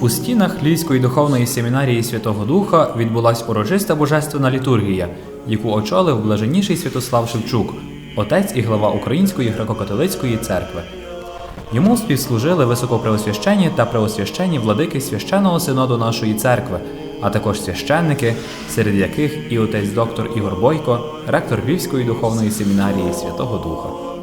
У стінах Львівської духовної семінарії Святого Духа відбулась урочиста божественна літургія, яку очолив блаженніший Святослав Шевчук, отець і глава Української греко-католицької церкви. Йому співслужили високопреосвященні та преосвященні владики священного синоду нашої церкви, а також священники, серед яких і отець доктор Ігор Бойко, ректор Львівської духовної семінарії Святого Духа.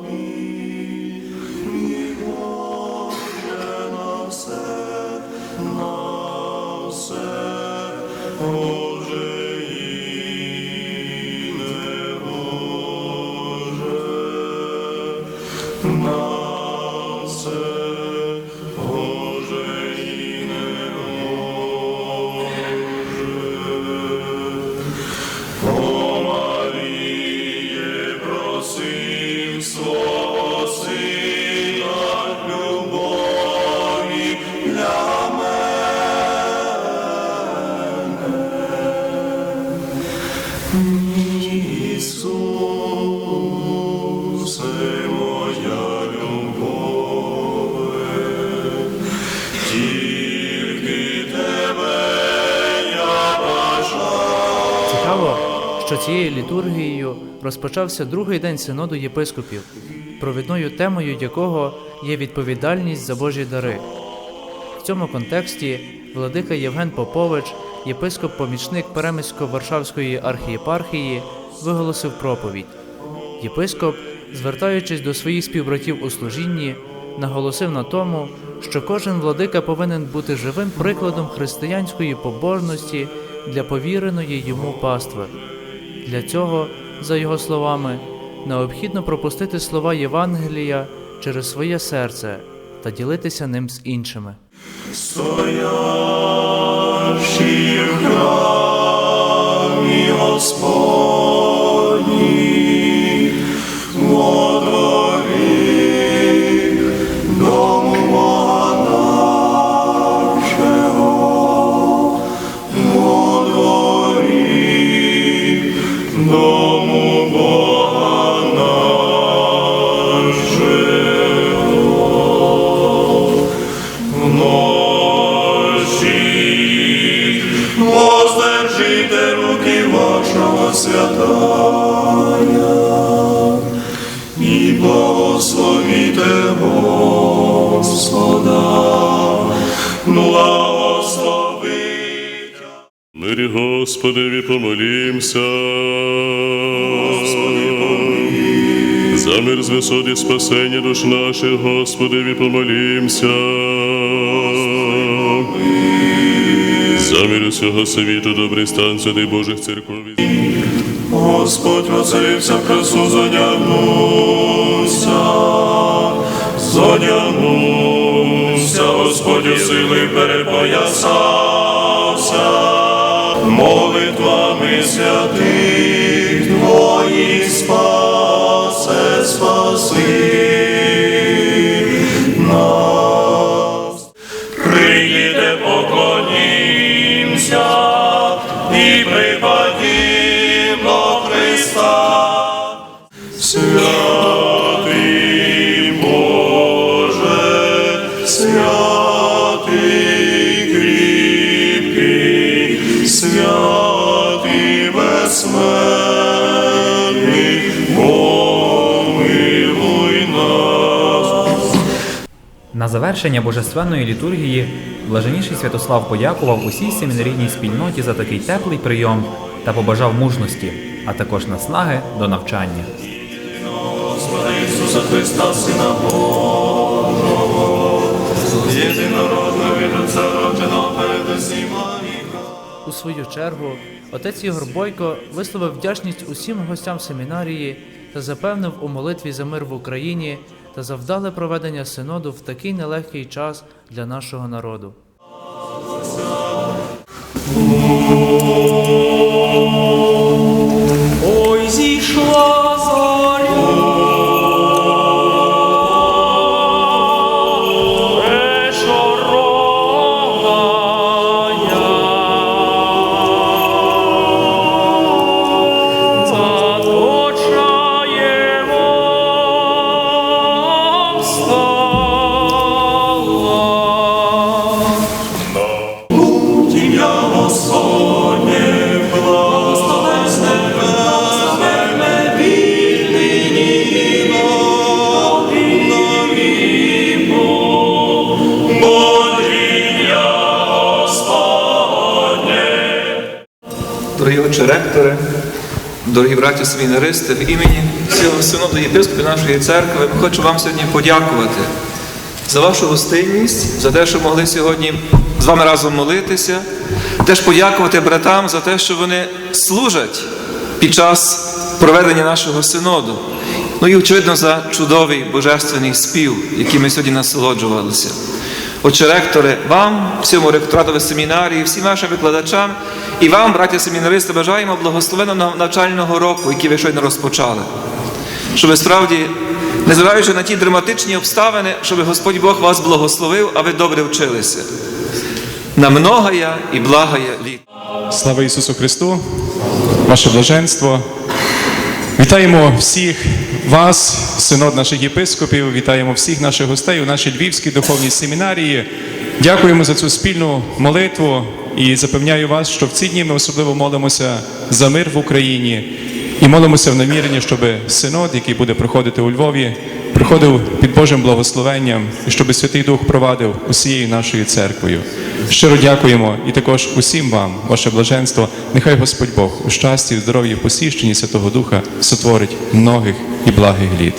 Що цією літургією розпочався другий день синоду єпископів, провідною темою якого є відповідальність за Божі дари. В цьому контексті владика Євген Попович, єпископ-помічник Перемисько-Варшавської архієпархії, виголосив проповідь. Єпископ, звертаючись до своїх співбратів у служінні, наголосив на тому, що кожен владика повинен бути живим прикладом християнської побожності для повіреної йому пастви. Для цього, за його словами, необхідно пропустити слова Євангелія через своє серце та ділитися ним з іншими. Стоящий Мирі Господеві помолімся. За мир з висот і спасення душ наших, Господеві помолімся. За мир усього світу, добрий стан святих Божих церкові. Господь воцарився в красу, зодягнувся, Господь сили перепоясався, молитвами святих Твоїх спасе, спаси нас. Прийдете, поклонімся і припадім На завершення божественної літургії блаженніший Святослав подякував усій семінарійній спільноті за такий теплий прийом та побажав мужності, а також наснаги до навчання. Господа Ісуса Христа, Сина Божого, єдинородного від Отця. У свою чергу отець Ігор Бойко висловив вдячність усім гостям семінарії та запевнив у молитві за мир в Україні та завдале проведення синоду в такий нелегкий час для нашого народу. Отче ректори, дорогі браті семінаристи, в імені всього синоду єпископів нашої церкви ми хочемо вам сьогодні подякувати за вашу гостинність, за те, що могли сьогодні з вами разом молитися. Теж подякувати братам за те, що вони служать під час проведення нашого синоду. Ну і очевидно за чудовий божественний спів, яким ми сьогодні насолоджувалися. Отче ректори, вам, всьому ректоратові семінарії, всім вашим викладачам і вам, браті семінаристи, бажаємо благословенного навчального року, який ви щойно розпочали. Щоб ви справді, незважаючи на ті драматичні обставини, щоб Господь Бог вас благословив, а ви добре вчилися. На многая і благая літ. Слава Ісусу Христу, ваше блаженство. Вітаємо всіх вас, синод наших єпископів, вітаємо всіх наших гостей у нашій Львівській духовній семінарії. Дякуємо за цю спільну молитву і запевняю вас, що в ці дні ми особливо молимося за мир в Україні і молимося в наміренні, щоб синод, який буде проходити у Львові, приходив під Божим благословенням і щоб Святий Дух провадив усією нашою церквою. Щиро дякуємо і також усім вам, ваше блаженство. Нехай Господь Бог у щасті, здоров'ї, посіщенні Святого Духа сотворить многих і благих літ.